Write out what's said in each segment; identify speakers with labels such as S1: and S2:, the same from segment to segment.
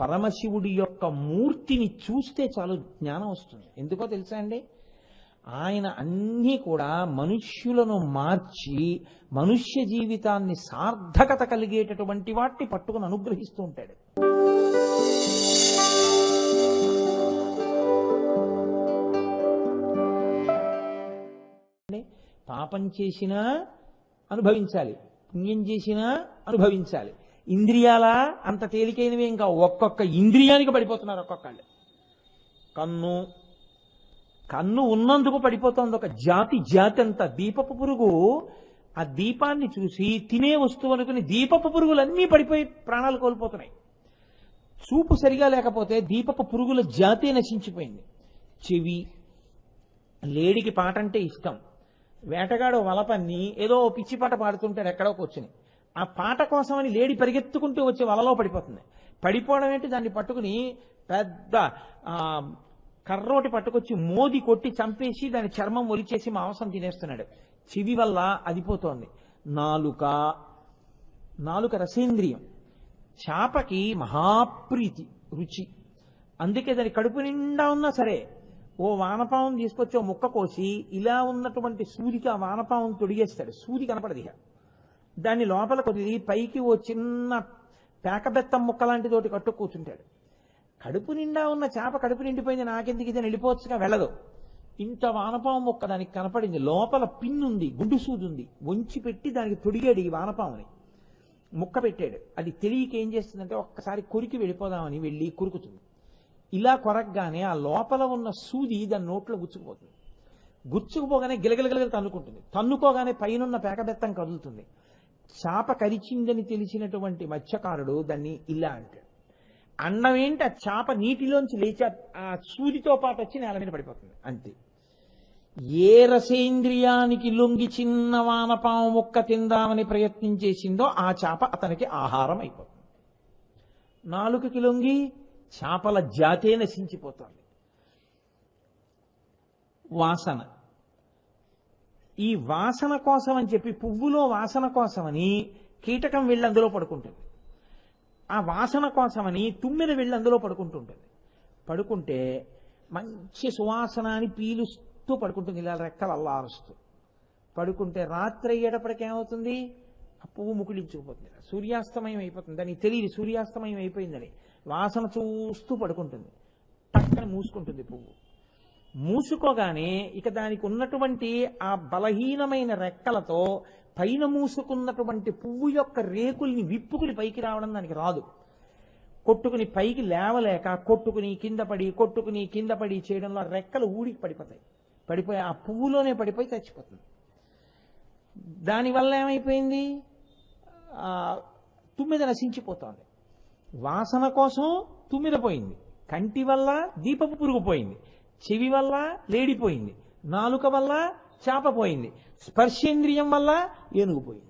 S1: పరమశివుడి యొక్క మూర్తిని చూస్తే చాలు జ్ఞానం వస్తుంది. ఎందుకో తెలుసా అండి? ఆయన అన్నీ కూడా మనుష్యులను మార్చి మనుష్య జీవితాన్ని సార్థకత కలిగేటటువంటి వాటిని పట్టుకుని అనుగ్రహిస్తూ ఉంటాడు. పాపం చేసినా అనుభవించాలి పుణ్యం చేసినా అనుభవించాలి. ఇంద్రియాల? అంత తేలికైనవి ఇంకా ఒక్కొక్క ఇంద్రియానికి పడిపోతున్నారు ఒక్కొక్కళ్ళు కన్ను. కన్ను ఉన్నందుకు పడిపోతుంది ఒక జాతి జాతి అంత. దీపపు పురుగు ఆ దీపాన్ని చూసి తినే వస్తువు అనుకుని దీపపు పురుగులన్నీ పడిపోయి ప్రాణాలు కోల్పోతున్నాయి. చూపు సరిగా లేకపోతే దీపపు పురుగుల జాతి నశించిపోయింది. చెవి. లేడికి పాట అంటే ఇష్టం. వేటగాడు వలపన్ని ఏదో పిచ్చి పాట పాడుతుంటాడు ఎక్కడో కూర్చుని. ఆ పాట కోసమని లేడి పరిగెత్తుకుంటూ వచ్చి వలలో పడిపోతుంది. పడిపోవడం ఏంటి? దాన్ని పట్టుకుని పెద్ద కర్రోటి పట్టుకొచ్చి మోది కొట్టి చంపేసి దాని చర్మం ఒలిచేసి మాంసం తినేస్తున్నాడు. చెవి వల్ల అదిపోతోంది. నాలుక నాలుక రసేంద్రియం. చేపకి మహాప్రీతి రుచి. అందుకే దాని కడుపు నిండా ఉన్నా సరే ఓ వానపావం తీసుకొచ్చి ఓ ముక్క కోసి ఇలా ఉన్నటువంటి సూదికి ఆ వానపావం తొడిగేస్తాడు. సూది కనపడదిగా దాని దాన్ని లోపల కొద్ది పైకి ఓ చిన్న పేకబెత్తం ముక్క లాంటిదోటి కట్టు కూర్చుంటాడు. కడుపు నిండా ఉన్న చేప కడుపు నిండిపోయింది నాకెందుకు ఇది వెళ్ళిపోవచ్చుగా వెళ్ళదు. ఇంత వానపాము మొక్క దానికి కనపడింది. లోపల పిన్నుంది గుడ్డు సూది ఉంది. వంచి పెట్టి దానికి తొడిగాడు ఈ వానపాముని. ముక్క పెట్టాడు. అది తెలియక ఏం చేస్తుందంటే ఒక్కసారి కొరికి వెళ్ళిపోదామని వెళ్ళి కురుకుతుంది. ఇలా కొరకగానే ఆ లోపల ఉన్న సూది దాని నోట్లో గుచ్చుకుపోతుంది. గుచ్చుకుపోగానే గిలగిలగిలగ తన్నుకుంటుంది. తన్నుకోగానే పైనున్న పేకబెత్తం కదులుతుంది. చాప కరిచిందని తెలిసినటువంటి మత్స్యకారుడు దాన్ని ఇలా అంటాడు. అన్నం ఏంటి? ఆ చాప నీటిలోంచి లేచి ఆ- సూదితో పాటు వచ్చి నేల మీద పడిపోతుంది. అంతే. ఏ రసేంద్రియానికి లొంగి చిన్న వానపాము ముక్క తిందామని ప్రయత్నం చేసిందో ఆ చాప అతనికి ఆహారం అయిపోతుంది. నాలుకకి లొంగి చేపల జాతే నశించిపోతుంది. వాసన. ఈ వాసన కోసం అని చెప్పి పువ్వులో వాసన కోసమని కీటకం వెళ్ళి అందులో పడుకుంటుంది. ఆ వాసన కోసమని తుమ్మెద వెళ్ళి అందులో పడుకుంటుంటుంది. పడుకుంటే మంచి సువాసన అని పీలుస్తూ పడుకుంటుంది. ఇలా రెక్కలు అల్లారుస్తూ. పడుకుంటే రాత్రి అయ్యేటప్పటికి ఏమవుతుంది? ఆ పువ్వు ముకుళించుకుపోతుంది. సూర్యాస్తమయం అయిపోతుంది. దానికి తెలియదు సూర్యాస్తమయం అయిపోయిందని. వాసన చూస్తూ పడుకుంటుంది. పక్కన మూసుకుంటుంది పువ్వు. మూసుకోగానే ఇక దానికి ఉన్నటువంటి ఆ బలహీనమైన రెక్కలతో పైన మూసుకున్నటువంటి పువ్వు యొక్క రేకుల్ని విప్పుకుని పైకి రావడం దానికి రాదు. కొట్టుకుని పైకి లేవలేక కొట్టుకుని కింద పడి కొట్టుకుని కింద పడి చేయడంలో రెక్కలు ఊడికి పడిపోతాయి. పడిపోయి ఆ పువ్వులోనే పడిపోయి చచ్చిపోతుంది. దానివల్ల ఏమైపోయింది? తుమ్మిద నశించిపోతుంది. వాసన కోసం తుమ్మిద పోయింది. కంటి వల్ల దీపపు పురుగు పోయింది. చెవి వల్ల లేడిపోయింది. నాలుక వల్ల చేప పోయింది స్పర్శేంద్రియం వల్ల ఏనుగు పోయింది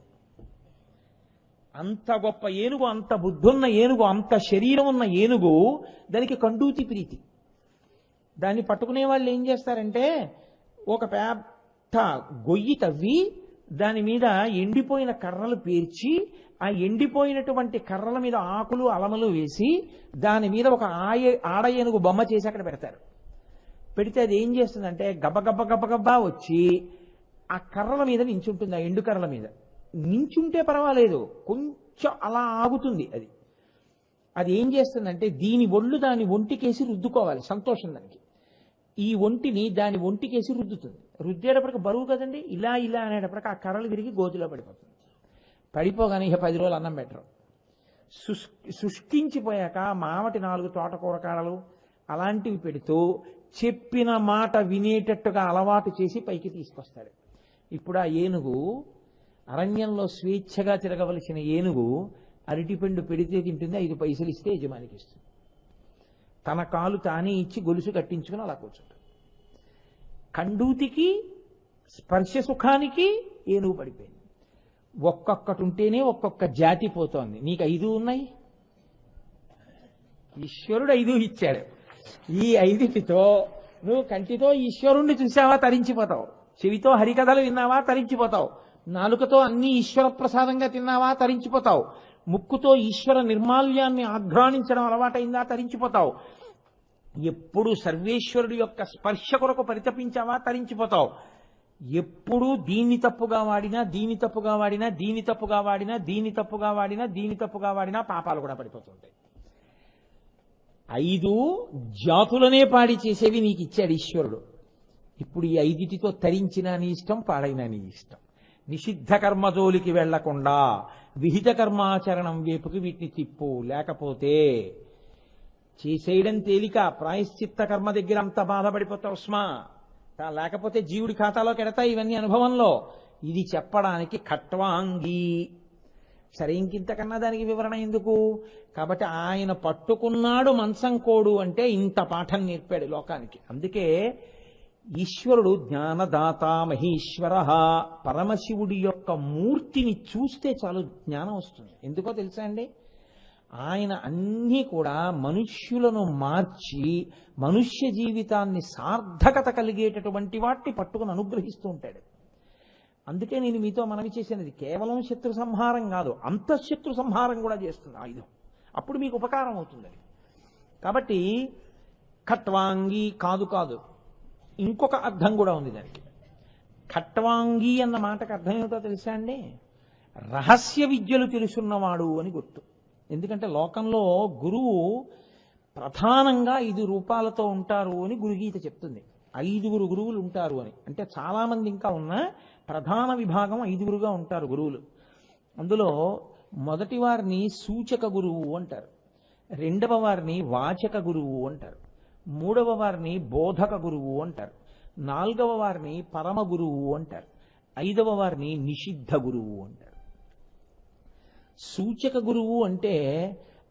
S1: అంత గొప్ప ఏనుగు అంత బుద్ధున్న ఏనుగు అంత శరీరం ఉన్న ఏనుగు దానికి కండూతి ప్రీతి. దాన్ని పట్టుకునే వాళ్ళు ఏం చేస్తారంటే ఒక పెద్ద గొయ్యి తవ్వి దాని మీద ఎండిపోయిన కర్రలు పేర్చి ఆ ఎండిపోయినటువంటి కర్రల మీద ఆకులు అలమలు వేసి దాని మీద ఒక ఆయ ఆడ ఏనుగు బొమ్మ చేసి అక్కడ పెడతారు. పెడితే అది ఏం చేస్తుందంటే గబగబ గబగబా వచ్చి ఆ కర్రల మీద నించుంటుంది ఆ ఎండు కర్రల మీద. నించుంటే పర్వాలేదు కొంచెం అలా ఆగుతుంది అది. అది ఏం చేస్తుందంటే దీని ఒళ్ళు దాని ఒంటికేసి రుద్దుకోవాలి సంతోషం దానికి. ఈ ఒంటిని దాని ఒంటికేసి రుద్దుతుంది. రుద్దేటప్పటికి బరువు కదండి? ఇలా ఇలా అనేటప్పటికి ఆ కర్రలు విరిగి గోతిలో పడిపోతుంది. పడిపోగానే ఇక పది రోజులు అన్నం పెట్టరు. సుష్ శుష్కించిపోయాక మామటి నాలుగు తోటకూర కాడలు అలాంటివి పెడుతూ చెప్పిన మాట వినేటట్టుగా అలవాటు చేసి పైకి తీసుకొస్తాడు. ఇప్పుడు ఆ ఏనుగు అరణ్యంలో స్వేచ్ఛగా తిరగవలసిన ఏనుగు అరటిపండు పెడితే తింటుంది ఐదు పైసలు ఇస్తే యజమానికి ఇస్తుంది. తన కాలు తానే ఇచ్చి గొలుసు కట్టించుకుని అలా కూర్చుంటుంది. కండూతికి స్పర్శ సుఖానికి ఏనుగు పడిపోయింది. ఒక్కొక్కటి ఉంటేనే ఒక్కొక్క జాతి పోతోంది. నీకు ఐదు ఉన్నాయి? ఈశ్వరుడు ఐదు ఇచ్చాడు. ఈ ఐదుటితో నువ్వు కంటితో ఈశ్వరుణ్ణి చూసావా తరించిపోతావు. చెవితో హరికథలు విన్నావా తరించిపోతావు. నాలుకతో అన్ని ఈశ్వర ప్రసాదంగా తిన్నావా తరించిపోతావు. ముక్కుతో ఈశ్వర నిర్మాల్యాన్ని ఆఘ్రాణించడం అలవాటైందా తరించిపోతావు. ఎప్పుడు సర్వేశ్వరుడి యొక్క స్పర్శ కొరకు పరితపించావా తరించిపోతావు. ఎప్పుడు దీన్ని తప్పుగా వాడినా దీని తప్పుగా వాడినా దీని తప్పుగా వాడినా దీని తప్పుగా వాడినా దీని తప్పుగా వాడినా పాపాలు కూడా పడిపోతుంటాయి. ఐదు జాతులనే పాడి చేసేవి నీకు ఇచ్చాడు ఈశ్వరుడు. ఇప్పుడు ఈ ఐదిటితో తరించిన నీ ఇష్టం పాడైన నీ ఇష్టం. నిషిద్ధ కర్మజోలికి వెళ్ళకుండా విహిత కర్మాచరణం వైపుకి వీటిని తిప్పు. లేకపోతే చేసేయడం తేలిక ప్రాయశ్చిత్త కర్మ దగ్గర అంత బాధపడిపోతావు స్మా లేకపోతే జీవుడి ఖాతాలోకి ఎడతాయి ఇవన్నీ అనుభవంలో. ఇది చెప్పడానికి ఖట్వాంగి సరే ఇంకింతకన్నా దానికి వివరణ ఎందుకు? కాబట్టి ఆయన పట్టుకున్నాడు మంచం కోడు అంటే ఇంత పాఠం నేర్పాడు లోకానికి. అందుకే ఈశ్వరుడు జ్ఞానదాత మహేశ్వర పరమశివుడి యొక్క మూర్తిని చూస్తే చాలు జ్ఞానం వస్తుంది. ఎందుకో తెలుసా అండి? ఆయన అన్నీ కూడా మనుష్యులను మార్చి మనుష్య జీవితాన్ని సార్థకత కలిగేటటువంటి వాటిని పట్టుకుని అనుగ్రహిస్తూ ఉంటాడు. అందుకే నేను మీతో మనవి చేసినది కేవలం శత్రు సంహారం కాదు అంతఃశత్రు సంహారం కూడా చేస్తుంది. ఆయుధం. అప్పుడు మీకు ఉపకారం అవుతుంది. అది కాబట్టి ఖట్వాంగి కాదు కాదు ఇంకొక అర్థం కూడా ఉంది దానికి. ఖట్వాంగి అన్న మాటకు అర్థం ఏమిటో తెలుసా అండి? రహస్య విద్యలు తెలుసున్నవాడు అని గుర్తు. ఎందుకంటే లోకంలో గురువు ప్రధానంగా ఐదు రూపాలతో ఉంటారు అని గురుగీత చెప్తుంది. ఐదుగురు గురువులు ఉంటారు అని. అంటే చాలామంది ఇంకా ఉన్న ప్రధాన విభాగం ఐదుగురుగా ఉంటారు గురువులు. అందులో మొదటి వారిని సూచక గురువు అంటారు. రెండవ వారిని వాచక గురువు అంటారు. మూడవ వారిని బోధక గురువు అంటారు. నాలుగవ వారిని పరమ గురువు అంటారు. ఐదవ వారిని నిషిద్ధ గురువు అంటారు. సూచక గురువు అంటే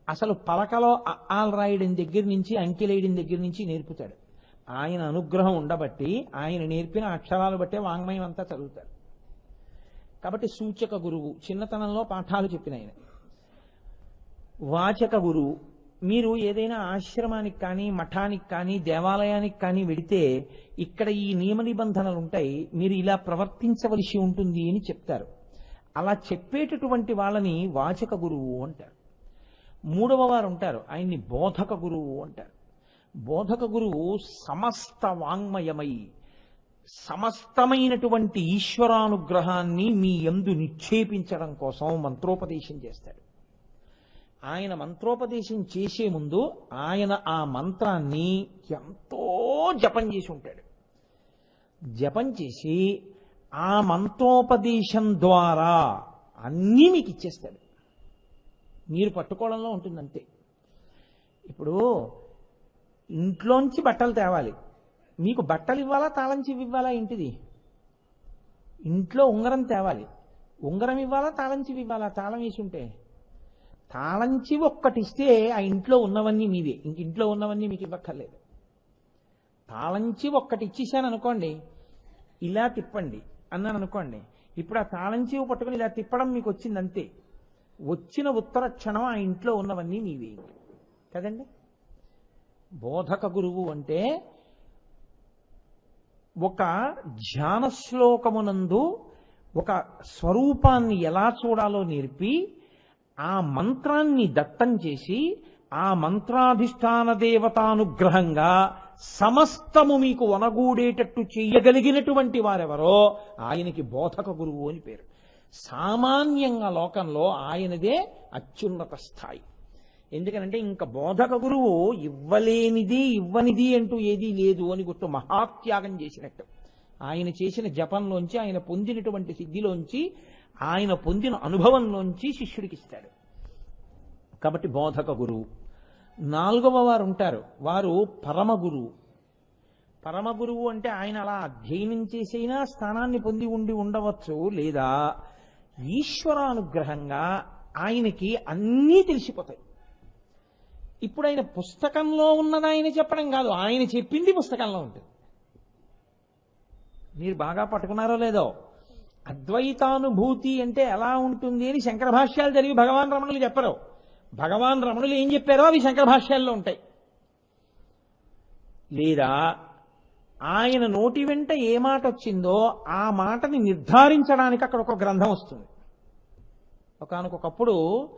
S1: అసలు పలకలో అ- ఆల్ రాయడం దగ్గర నుంచి అంకెలేయడం దగ్గర నుంచి నేర్పుతాడు. ఆయన అనుగ్రహం ఉండబట్టి ఆయన నేర్పిన అక్షరాలు బట్టే వాంగ్మయం అంతా చదువుతారు కాబట్టి సూచక గురువు చిన్నతనంలో పాఠాలు చెప్పిన ఆయన వాచక గురువు మీరు ఏదైనా ఆశ్రమానికి కానీ మఠానికి కానీ దేవాలయానికి కానీ వెడితే ఇక్కడ ఈ నియమ నిబంధనలు ఉంటాయి మీరు ఇలా ప్రవర్తించవలసి ఉంటుంది అని చెప్తారు. అలా చెప్పేటటువంటి వాళ్ళని వాచక గురువు అంటారు. మూడవ వారు ఉంటారు ఆయన్ని బోధక గురువు అంటారు. బోధక గురువు సమస్త వాంగ్మయమై సమస్తమైనటువంటి ఈశ్వరానుగ్రహాన్ని మీ ఎందు నిక్షేపించడం కోసం మంత్రోపదేశం చేస్తాడు. ఆయన మంత్రోపదేశం చేసే ముందు ఆయన ఆ మంత్రాన్ని ఎంతో జపం చేసి ఉంటాడు. జపం చేసి ఆ మంత్రోపదేశం ద్వారా అన్నీ మీకు ఇచ్చేస్తాడు మీరు పట్టుకోవడంలో ఉంటుందంతే. ఇప్పుడు ఇంట్లోంచి బట్టలు తేవాలి. మీకు బట్టలు ఇవ్వాలా తాళం చెవి ఇవ్వాలా ఇంటిది ఇంట్లో ఉంగరం తేవాలి. ఉంగరం ఇవ్వాలా తాళం చెవి ఇవ్వాలా? తాళం వేసి ఉంటే. తాళం చెవి ఒక్కటి ఇస్తే ఆ ఇంట్లో ఉన్నవన్నీ మీదే. ఇంక ఇంట్లో ఉన్నవన్నీ మీకు ఇవ్వక్కర్లేదు. తాళం చెవి ఒక్కటి ఇచ్చేసాను అనుకోండి ఇలా తిప్పండి అన్నాను అనుకోండి ఇప్పుడు ఆ తాళం చెవి పట్టుకుని ఇలా తిప్పడం మీకు వచ్చింది అంతే వచ్చిన ఉత్తర క్షణం ఆ ఇంట్లో ఉన్నవన్నీ మీవే కదండి? బోధక గురువు అంటే ఒక ధ్యాన శ్లోకమునందు ఒక స్వరూపాన్ని ఎలా చూడాలో నేర్పి ఆ మంత్రాన్ని దత్తం చేసి ఆ మంత్రాధిష్టాన దేవతానుగ్రహంగా సమస్తము మీకు వనగూడేటట్టు చెయ్యగలిగినటువంటి వారెవరో ఆయనకి బోధక గురువు అని పేరు. సామాన్యంగా లోకంలో ఆయనదే అత్యున్నత స్థాయి. ఎందుకనంటే ఇంకా బోధక గురువు ఇవ్వలేనిది ఇవ్వనిది అంటూ ఏదీ లేదు అని గుర్తు మహాత్యాగం చేసినట్టు. ఆయన చేసిన జపంలోంచి ఆయన పొందినటువంటి సిద్ధిలోంచి ఆయన పొందిన అనుభవంలోంచి శిష్యుడికి ఇస్తాడు. కాబట్టి బోధక గురువు. నాలుగవ వారు ఉంటారు. వారు పరమ గురువు. పరమ గురువు అంటే ఆయన అలా అధ్యయనం చేసైనా స్థానాన్ని పొంది ఉండి ఉండవచ్చు లేదా ఈశ్వరానుగ్రహంగా ఆయనకి అన్నీ తెలిసిపోతాయి. ఇప్పుడు ఆయన పుస్తకంలో ఉన్నది ఆయన చెప్పడం కాదు ఆయన చెప్పింది పుస్తకంలో ఉంటుంది. మీరు బాగా పట్టుకున్నారో లేదో? అద్వైతానుభూతి అంటే ఎలా ఉంటుంది అని శంకర భాష్యాలు జరిగి భగవాన్ రమణులు చెప్పరు. భగవాన్ రమణులు ఏం చెప్పారో అవి శంకర భాష్యాల్లో ఉంటాయి. లేదా ఆయన నోటి వెంట ఏ మాట వచ్చిందో ఆ మాటని నిర్ధారించడానికి అక్కడ ఒక గ్రంథం వస్తుంది. ఒకనకొకప్పుడు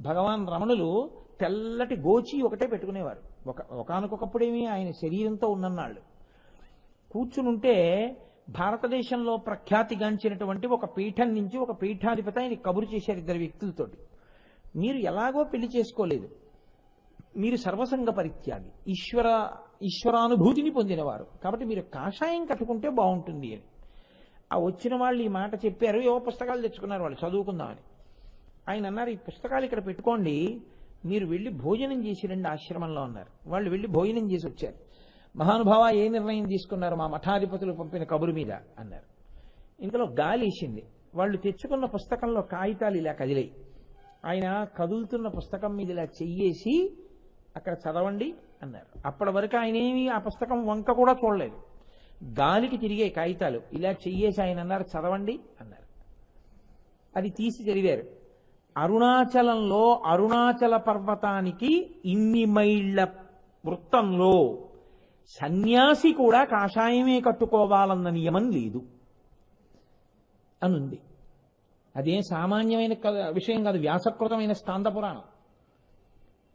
S1: భగవాన్ రమణులు తెల్లటి గోచి ఒకటే పెట్టుకునేవారు. ఒక ఒకనకొకప్పుడేమి ఆయన శరీరంతో ఉన్నన్నాళ్ళు. కూర్చునుంటే భారతదేశంలో ప్రఖ్యాతిగాంచినటువంటి ఒక పీఠం నుంచి ఒక పీఠాధిపతి ఆయన కబురు చేశారు ఇద్దరు వ్యక్తులతోటి. మీరు ఎలాగో పెళ్ళి చేసుకోలేదు. మీరు సర్వసంగ పరిత్యాగి ఈశ్వర ఈశ్వరానుభూతిని పొందినవారు. కాబట్టి మీరు కాషాయం కట్టుకుంటే బాగుంటుంది అని. ఆ వచ్చిన వాళ్ళు ఈ మాట చెప్పారు ఏవో పుస్తకాలు తెచ్చుకున్నారు వాళ్ళు చదువుకుందామని. ఆయన అన్నారు ఈ పుస్తకాలు ఇక్కడ పెట్టుకోండి మీరు వెళ్ళి భోజనం చేసి రండి ఆశ్రమంలో అన్నారు. వాళ్ళు వెళ్ళి భోజనం చేసి వచ్చారు. మహానుభావ ఏ నిర్ణయం తీసుకున్నారు? మా మఠాధిపతులు పంపిన కబురు మీద అన్నారు. ఇందులో గాలిసింది వాళ్ళు తెచ్చుకున్న పుస్తకంలో కాగితాలు ఇలా కదిలాయి. ఆయన కదులుతున్న పుస్తకం మీద ఇలా చెయ్యేసి అక్కడ చదవండి అన్నారు. అప్పటి వరకు ఆయన ఏమి ఆ పుస్తకం వంక కూడా చూడలేదు. గాలికి తిరిగే కాగితాలు ఇలా చెయ్యేసి ఆయన అన్నారు చదవండి అన్నారు. అది తీసి చదివారు. అరుణాచలంలో అరుణాచల పర్వతానికి ఇన్ని మైళ్ళ వృత్తంలో సన్యాసి కూడా కాషాయమే కట్టుకోవాలన్న నియమం లేదు అనుంది. అదేం సామాన్యమైన విషయం కాదు వ్యాసకృతమైన స్కాంద పురాణం.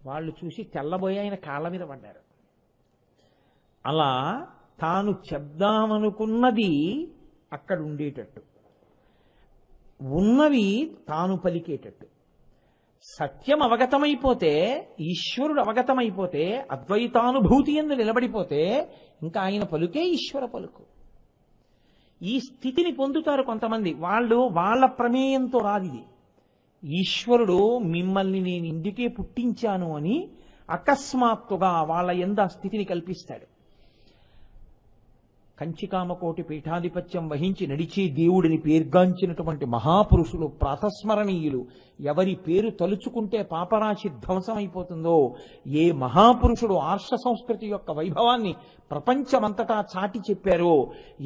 S1: వాళ్ళు చూసి తెల్లబోయి ఆయన కాళ్ళ మీద పడ్డారు. అలా తాను చెప్దామనుకున్నది అక్కడ ఉండేటట్టు. ఉన్నవి తాను పలికేటట్టు. సత్యం అవగతమైపోతే ఈశ్వరుడు అవగతమైపోతే అద్వైతానుభూతి ఎందు నిలబడిపోతే ఇంకా ఆయన పలుకే ఈశ్వర పలుకు. ఈ స్థితిని పొందుతారు కొంతమంది. వాళ్ళు వాళ్ళ ప్రమేయంతో రాదిది ఈశ్వరుడు మిమ్మల్ని నేను ఇందుకే పుట్టించాను అని అకస్మాత్తుగా వాళ్ళ ఎంద స్థితిని కల్పిస్తాడు. కంచికామకోటి పీఠాధిపత్యం వహించి నడిచే దేవుడిని పేర్గాంచినటువంటి మహాపురుషులు ప్రాతస్మరణీయులు ఎవరి పేరు తలుచుకుంటే పాపరాశి ధ్వంసమైపోతుందో ఏ మహాపురుషుడు ఆర్ష సంస్కృతి యొక్క వైభవాన్ని ప్రపంచమంతటా చాటి చెప్పారో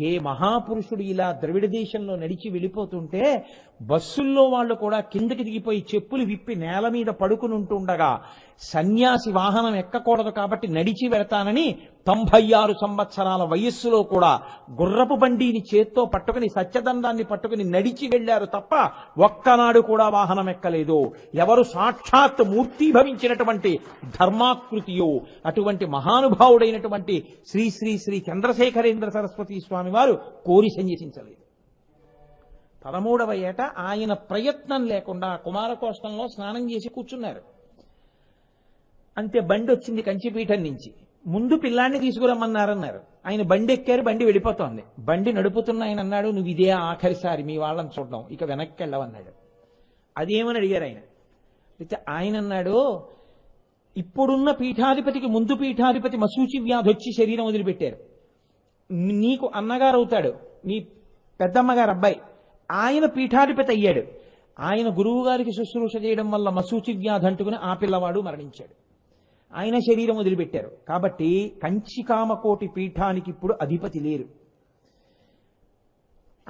S1: ఏ మహాపురుషుడు ఇలా ద్రవిడ దేశంలో నడిచి వెళ్ళిపోతుంటే బస్సుల్లో వాళ్ళు కూడా కిందకి దిగిపోయి చెప్పులు విప్పి నేల మీద పడుకుని ఉంటుండగా సన్యాసి వాహనం ఎక్కకూడదు కాబట్టి నడిచి వెళతానని తొంభై ఆరు సంవత్సరాల వయస్సులో కూడా గుర్రపు బండిని చేత్తో పట్టుకుని సత్యదండాన్ని పట్టుకుని నడిచి వెళ్ళారు తప్ప ఒక్కనాడు కూడా వాహనం ఎక్క ఎక్కలేదు ఎవరు సాక్షాత్ మూర్తీభవించినటువంటి ధర్మాకృతియో? అటువంటి మహానుభావుడైనటువంటి శ్రీ శ్రీ శ్రీ చంద్రశేఖరేంద్ర సరస్వతి స్వామి వారు కోరి సన్యసించలేదు. పదమూడవ ఏట ఆయన ప్రయత్నం లేకుండా కుమారకోష్టంలో స్నానం చేసి కూర్చున్నారు. అంతే బండి వచ్చింది కంచిపీఠం నుంచి. ముందు పిల్లాన్ని తీసుకురమ్మన్నారన్నారు. ఆయన బండి ఎక్కారు బండి వెళ్ళిపోతోంది. బండి నడుపుతున్న ఆయన అన్నాడు నువ్వు ఇదే ఆఖరిసారి మీ వాళ్ళని చూడడం. ఇక వెనక్కి వెళ్ళవన్నాడు. అదేమని అడిగారు ఆయన. అయితే ఆయన అన్నాడు ఇప్పుడున్న పీఠాధిపతికి ముందు పీఠాధిపతి మసూచి వ్యాధి వచ్చి శరీరం వదిలిపెట్టారు. నీకు అన్నగారు అవుతాడు నీ పెద్దమ్మగారు అబ్బాయి. ఆయన పీఠాధిపతి అయ్యాడు. ఆయన గురువు గారికి శుశ్రూష చేయడం వల్ల మసూచి వ్యాధి అంటుకుని ఆ పిల్లవాడు మరణించాడు. ఆయన శరీరం వదిలిపెట్టారు. కాబట్టి కంచికామకోటి పీఠానికి ఇప్పుడు అధిపతి లేరు.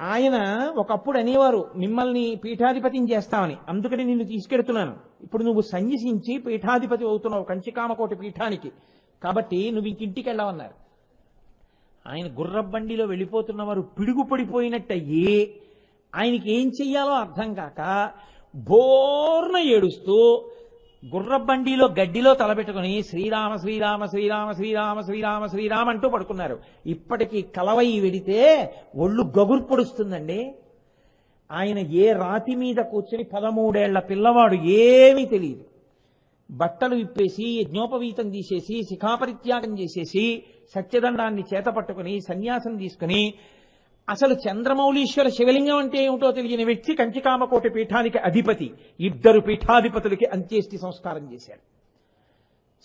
S1: ఆయన ఒకప్పుడు అనేవారు మిమ్మల్ని పీఠాధిపతిని చేస్తామని. అందుకని నిన్ను తీసుకెడుతున్నాను. ఇప్పుడు నువ్వు సన్యసించి పీఠాధిపతి అవుతున్నావు కంచికామకోటి పీఠానికి. కాబట్టి నువ్వు ఇంక ఇంటికి వెళ్ళావన్నారు. ఆయన గుర్రబండిలో వెళ్ళిపోతున్న వారు పిడుగుపడిపోయినట్టయ్యి. ఆయనకి ఏం చెయ్యాలో అర్థం కాక బోర్న ఏడుస్తూ గుర్రబండిలో గడ్డిలో తలపెట్టుకుని శ్రీరామ శ్రీరామ శ్రీరామ శ్రీరామ శ్రీరామ శ్రీరామ అంటూ పడుకున్నారు. ఇప్పటికీ కలవై వెడితే ఒళ్ళు గగురు పొడుస్తుందండి. ఆయన ఏ రాతి మీద కూర్చుని పదమూడేళ్ళ పిల్లవాడు ఏమీ తెలియదు. బట్టలు విప్పేసి యజ్ఞోపవీతం తీసేసి శిఖాపరిత్యాగం చేసేసి సత్యదండాన్ని చేతపట్టుకుని సన్యాసం తీసుకుని అసలు చంద్రమౌళీశ్వర శివలింగం అంటే ఏమిటో తెలియని వ్యక్తి కంచికామకోటి పీఠానికి అధిపతి. ఇద్దరు పీఠాధిపతులకి అంత్యేష్టి సంస్కారం చేశారు.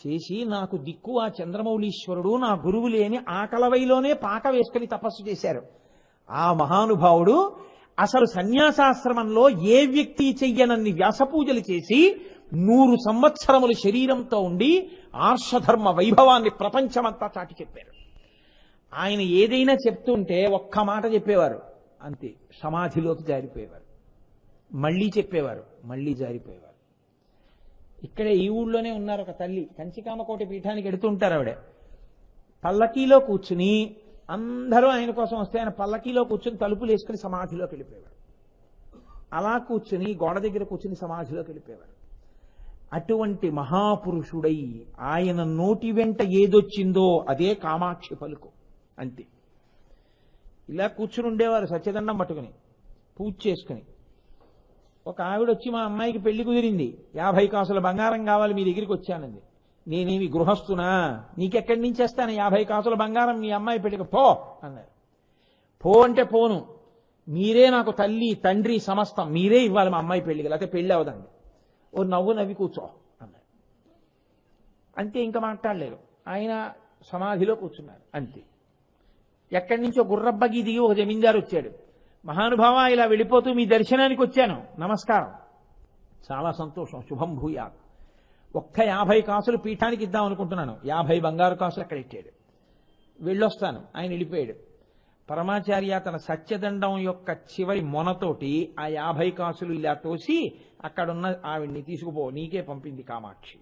S1: చేసి నాకు దిక్కు ఆ చంద్రమౌళీశ్వరుడు నా గురువు లేని ఆకలవైలోనే పాక వేసుకుని తపస్సు చేశారు. ఆ మహానుభావుడు అసలు సన్యాసాశ్రమంలో ఏ వ్యక్తి చెయ్యనన్ని వ్యాసపూజలు చేసి నూరు సంవత్సరములు శరీరంతో ఉండి ఆర్షధర్మ వైభవాన్ని ప్రపంచమంతా చాటి చెప్పారు ఆయన ఏదైనా చెప్తుంటే ఒక్క మాట చెప్పేవారు. అంతే. సమాధిలోకి జారిపోయేవారు. మళ్ళీ చెప్పేవారు. మళ్ళీ జారిపోయేవారు. ఇక్కడే ఈ ఊళ్ళోనే ఉన్నారు ఒక తల్లి. కంచికామకోటి పీఠానికి ఎడుతుంటారు ఆవిడ. పల్లకీలో కూర్చుని అందరూ ఆయన కోసం వస్తే ఆయన పల్లకీలో కూర్చుని తలుపులు వేసుకుని సమాధిలోకి వెళ్ళిపోయేవారు. అలా కూర్చుని గోడ దగ్గర కూర్చుని సమాధిలోకి వెళ్ళిపోయేవారు. అటువంటి మహాపురుషుడై ఆయన నోటి వెంట ఏదొచ్చిందో అదే కామాక్షి పలుకు. అంతే. ఇలా కూర్చుని ఉండేవారు సత్యదండం పట్టుకుని పూజ చేసుకుని. ఒక ఆవిడ వచ్చి మా అమ్మాయికి పెళ్ళి కుదిరింది. యాభై కాసుల బంగారం కావాలి మీ దగ్గరికి వచ్చానంది. నేనేమి గృహస్థునా? నీకెక్కడి నుంచి వేస్తాను యాభై కాసుల బంగారం? మీ అమ్మాయి పెళ్ళికి పో అన్నారు. పో అంటే పోను. మీరే నాకు తల్లి తండ్రి సమస్తం మీరే ఇవ్వాలి మా అమ్మాయి పెళ్ళికి లేకపోతే పెళ్ళి అవదండి ఓ నవ్వు నవ్వి కూర్చో అన్నారు. అంతే ఇంకా మాట్లాడలేరు ఆయన సమాధిలో కూర్చున్నారు. అంతే. ఎక్కడి నుంచో గుర్రబ్బకి దిగి ఒక జమీందారు వచ్చాడు. మహానుభావ ఇలా వెళ్ళిపోతూ మీ దర్శనానికి వచ్చాను. నమస్కారం. చాలా సంతోషం. శుభం భూయా ఒక్క యాభై కాసులు పీఠానికి ఇద్దాం అనుకుంటున్నాను. యాభై బంగారు కాసులు అక్కడ ఇచ్చాడు. వెళ్ళొస్తాను. ఆయన వెళ్ళిపోయాడు. పరమాచార్య తన సత్యదండం యొక్క చివరి మొనతోటి ఆ యాభై కాసులు ఇలా తోసి అక్కడున్న ఆవిడ్ని తీసుకుపో నీకే పంపింది కామాక్షి.